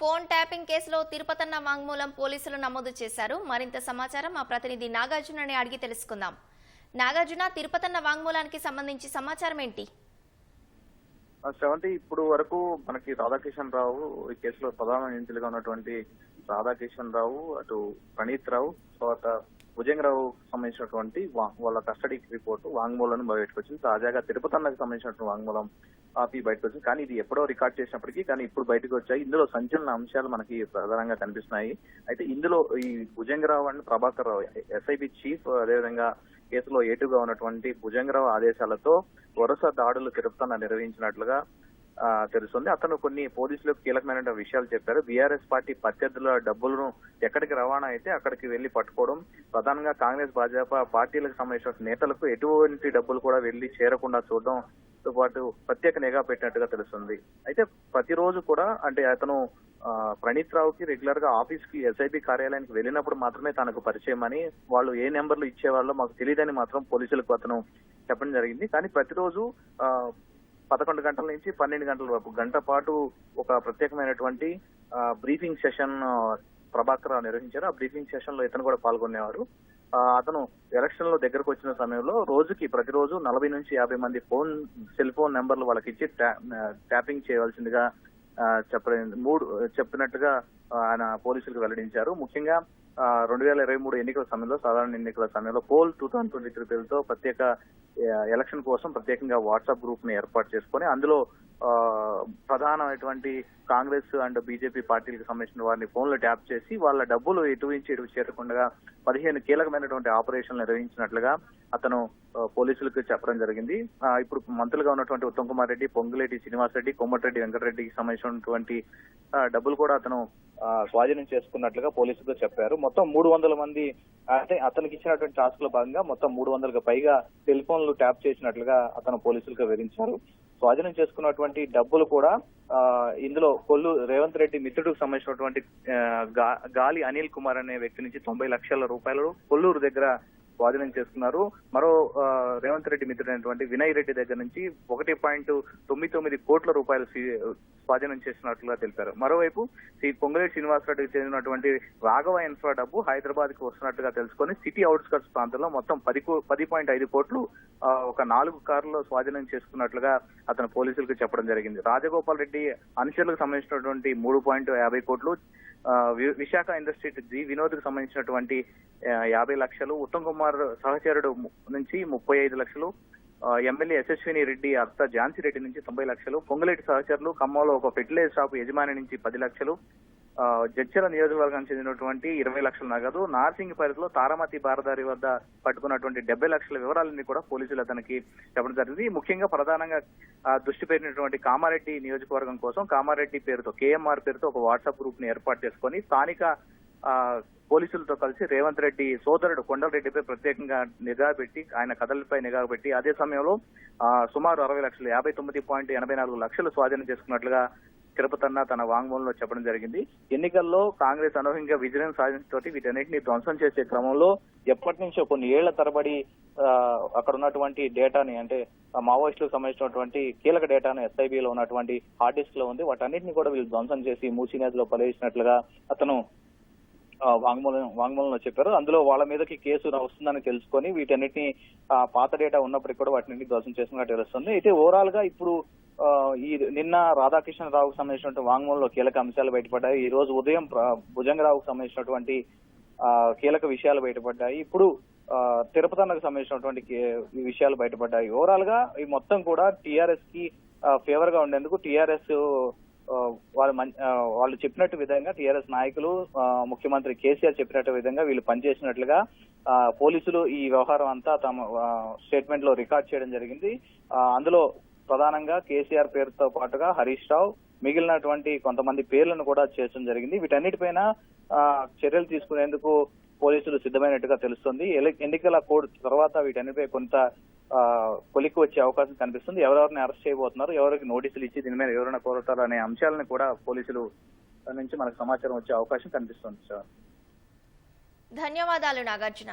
Phone tapping కేసులో తిరుపతన్న వాంగ్మూలం పోలీసులు నమోదు చేశారు. మరింత సమాచారం మా ప్రతినిధి నాగార్జునని అడిగి తెలుసుకుందాం. నాగార్జున తిరుపతన్న వాంగ్మూలానికి సంబంధించి సమాచారం ఏంటి? సెవెంటీ ఇప్పుడు వరకు మనకి రాధాకిషన్ రావు ఈ కేసులో ప్రధాన నిందితులుగా ఉన్నటువంటి రాధాకిషన్ రావు అటు ప్రణీత్ రావు తర్వాత భుజంగరావు సంబంధించినటువంటి వాళ్ళ కస్టడీ రిపోర్ట్ వాంగ్మూలం బయటకు వచ్చింది తాజాగా తిరుపతన్నకు సంబంధించినటువంటి వాంగ్మూలం ఆపి బయటకు వచ్చింది. కానీ ఇది ఎప్పుడో రికార్డ్ చేసినప్పటికీ కానీ ఇప్పుడు బయటకు వచ్చాయి. ఇందులో సంచలన అంశాలు మనకి ప్రధానంగా కనిపిస్తున్నాయి. అయితే ఇందులో ఈ Bhujangarao and Prabhakar Rao SIB chief అదేవిధంగా కేసులో ఏటుగా ఉన్నటువంటి భుజంగరావు ఆదేశాలతో వరుస దాడులు తిరుపతన్న నిర్వహించినట్లుగా తెలుస్తుంది. అతను కొన్ని పోలీసులకు కీలకమైన విషయాలు చెప్పారు. బీఆర్ఎస్ పార్టీ ప్రత్యర్థుల డబ్బులను ఎక్కడికి రవాణా అయితే అక్కడికి వెళ్ళి పట్టుకోవడం ప్రధానంగా కాంగ్రెస్ భాజపా పార్టీలకు సంబంధించిన నేతలకు ఎటువంటి డబ్బులు కూడా వెళ్ళి చేరకుండా చూడడం తో పాటు ప్రత్యేక నిఘా పెట్టినట్టుగా తెలుస్తుంది. అయితే ప్రతిరోజు కూడా అంటే అతను ప్రణీత్ రావుకి రెగ్యులర్గా ఆఫీస్కి ఎస్ఐబి కార్యాలయానికి వెళ్ళినప్పుడు మాత్రమే తనకు పరిచయం అని వాళ్ళు ఏ నెంబర్లు ఇచ్చేవాళ్ళో మాకు తెలియదని మాత్రం పోలీసులకు అతను చెప్పడం జరిగింది. కానీ ప్రతిరోజు పదకొండు గంటల నుంచి పన్నెండు గంటల వరకు గంట పాటు ఒక ప్రత్యేకమైనటువంటి బ్రీఫింగ్ సెషన్ ప్రభాకర్ రావు నిర్వహించారు. ఆ బ్రీఫింగ్ సెషన్లో ఇతను కూడా పాల్గొనేవారు. అతను ఎలక్షన్లో దగ్గరకు వచ్చిన సమయంలో రోజుకి ప్రతిరోజు నలభై నుంచి యాభై మంది ఫోన్ సెల్ ఫోన్ నెంబర్లు వాళ్ళకి ఇచ్చి ట్యాపింగ్ చేయవలసిందిగా ఆ, చెప్ప మూడు చెప్పినట్టుగా ఆయన పోలీసులకు వెల్లడించారు. ముఖ్యంగా రెండు వేల ఇరవై మూడు ఎన్నికల సమయంలో సాధారణ ఎన్నికల సమయంలో poll two thousand twenty three పేరుతో ప్రత్యేక ఎలక్షన్ కోసం ప్రత్యేకంగా వాట్సాప్ గ్రూప్ని ఏర్పాటు చేసుకొని అందులో ప్రధానమైనటువంటి కాంగ్రెస్ అండ్ బీజేపీ పార్టీలకు సంబంధించిన వారిని ఫోన్లు ట్యాప్ చేసి వాళ్ళ డబ్బులు ఎటు నుంచి ఎటు చేరకుండా పదిహేను కీలకమైనటువంటి ఆపరేషన్లు నిర్వహించినట్లుగా అతను పోలీసులకు చెప్పడం జరిగింది. ఇప్పుడు మంత్రులుగా ఉన్నటువంటి ఉత్తమ్ కుమార్ రెడ్డి పొంగులేటి శ్రీనివాస్ రెడ్డి కోమటిరెడ్డి వెంకటరెడ్డికి సంబంధించినటువంటి డబ్బులు కూడా అతను స్వాధీనం చేసుకున్నట్లుగా పోలీసులు చెప్పారు. మొత్తం మూడు వందల మంది అంటే అతనికి ఇచ్చినటువంటి టాస్క్లో భాగంగా మొత్తం మూడు వందలకు పైగా సెల్ ఫోన్లు ట్యాప్ చేసినట్లుగా అతను పోలీసులకు వివరించారు. స్వాధీనం చేసుకున్నటువంటి డబ్బులు కూడా ఇందులో కొల్లు రేవంత్ రెడ్డి మిత్రుడికి సంబంధించినటువంటి గాలి అనిల్ కుమార్ అనే వ్యక్తి నుంచి తొంభై లక్షల రూపాయలు కొల్లూరు దగ్గర స్వాధీనం చేసుకున్నారు. మరో రేవంత్ రెడ్డి మిత్రుడైనటువంటి వినయ్ రెడ్డి దగ్గర నుంచి ఒకటి పాయింట్ తొమ్మిది తొమ్మిది కోట్ల రూపాయలు స్వాధీనం చేసినట్లుగా తెలిపారు. మరోవైపు శ్రీ పొంగలేటి శ్రీనివాసరెడ్డికి చెందినటువంటి రాఘవ ఇన్ఫ్రా డబ్బు హైదరాబాద్కి వస్తున్నట్టుగా తెలుసుకొని సిటీ అవుట్స్కట్స్ ప్రాంతంలో మొత్తం పది కో- పది పాయింట్ ఐదు కోట్లు ఒక నాలుగు కార్లలో స్వాధీనం చేసుకున్నట్లుగా అతను పోలీసులకు చెప్పడం జరిగింది. రాజగోపాల్ రెడ్డి అనుచరులకు సంబంధించినటువంటి మూడు పాయింట్ యాభై కోట్లు విశాఖ ఇండస్ట్రీ జి వినోద్కు సంబంధించినటువంటి యాభై లక్షలు ఉత్తమ్ కుమార్ సహచరుడు నుంచి ముప్పై ఐదు లక్షలు ఎమ్మెల్యే యశస్విని రెడ్డి అత్త ఝాన్సీ రెడ్డి నుంచి తొంభై లక్షలు పొంగులేటి సహచరులు ఖమ్మంలో ఒక ఫెర్టిలైజర్ షాప్ యజమాని నుంచి పది లక్షలు జడ్చల నియోజకవర్గానికి చెందినటువంటి ఇరవై లక్షల నగదు నార్సింగ్ పరిధిలో తారామతి బారదారి వద్ద పట్టుకున్నటువంటి డెబ్బై లక్షల వివరాలన్నీ కూడా పోలీసులు అతనికి చెప్పడం జరిగింది. ముఖ్యంగా ప్రధానంగా దృష్టి పెట్టినటువంటి కామారెడ్డి నియోజకవర్గం కోసం కామారెడ్డి పేరుతో కేఎంఆర్ పేరుతో ఒక వాట్సాప్ గ్రూప్ని ఏర్పాటు చేసుకొని స్థానిక పోలీసులతో కలిసి రేవంత్ రెడ్డి సోదరుడు కొండలరెడ్డిపై ప్రత్యేకంగా నిఘా పెట్టి ఆయన కథలపై నిఘా పెట్టి అదే సమయంలో సుమారు అరవై లక్షలు యాభై తొమ్మిది పాయింట్ ఎనభై నాలుగు లక్షలు స్వాధీనం చేసుకున్నట్లుగా తిరుపతన్న తన వాంగ్మూలంలో చెప్పడం జరిగింది. ఎన్నికల్లో కాంగ్రెస్ అనూహ్యంగా విజయం సాధించడంతో వీటన్నిటిని ధ్వంసం చేసే క్రమంలో ఎప్పటి నుంచో కొన్ని ఏళ్ళ తరబడి అక్కడ ఉన్నటువంటి డేటాని అంటే మావోయిస్టులకు సంబంధించినటువంటి కీలక డేటాను ఎస్ఐబిలో ఉన్నటువంటి హార్డ్ డిస్క్లో ఉంది. వాటన్నిటిని కూడా వీళ్ళు ధ్వంసం చేసి మూసీ నదిలో పడేసినట్లుగా అతను వాంగ్మూలం వాంగ్మూలంలో చెప్పారు. అందులో వాళ్ళ మీదకి కేసు వస్తుందని తెలుసుకొని వీటన్నిటిని పాత డేటా ఉన్నప్పటికీ కూడా వాటిని ధ్వంసం చేసినట్టు తెలుస్తుంది. అయితే ఓవరాల్గా ఇప్పుడు ఈ నిన్న రాధాకృష్ణరావుకు సంబంధించినటువంటి వాంగ్మూలంలో కీలక అంశాలు బయటపడ్డాయి. ఈ రోజు ఉదయం భుజంగరావుకు సంబంధించినటువంటి కీలక విషయాలు బయటపడ్డాయి. ఇప్పుడు తిరుపతి తిరుపతన్నకు సంబంధించినటువంటి ఈ విషయాలు బయటపడ్డాయి. ఓవరాల్గా ఈ మొత్తం కూడా టిఆర్ఎస్కి ఫేవర్గా ఉండేందుకు టిఆర్ఎస్ వాళ్ళు మం- వాళ్ళు చెప్పినట్టు విధంగా టిఆర్ఎస్ నాయకులు ముఖ్యమంత్రి కేసీఆర్ చెప్పినట్టు విధంగా వీళ్ళు పనిచేసినట్లుగా పోలీసులు ఈ వ్యవహారం అంతా తమ స్టేట్మెంట్లో రికార్డ్ చేయడం జరిగింది. అందులో ప్రధానంగా కేసీఆర్ పేరుతో పాటుగా హరీష్ రావు మిగిలినటువంటి కొంతమంది పేర్లను కూడా చేర్చడం జరిగింది. వీటన్నిటిపైన చర్యలు తీసుకునేందుకు పోలీసులు సిద్ధమైనట్టుగా తెలుస్తుంది. ఎన్నికల కోడ్ తర్వాత వీటన్నిటిపై కొంత కొలిక్కి వచ్చే అవకాశం కనిపిస్తుంది. ఎవరెవరిని అరెస్ట్ చేయబోతున్నారు ఎవరికి నోటీసులు ఇచ్చి దీని మీద ఎవరైనా కోరతారు అనే అంశాలను కూడా పోలీసులు నుంచి మనకు సమాచారం వచ్చే అవకాశం కనిపిస్తుంది సార్. ధన్యవాదాలు నాగార్జున.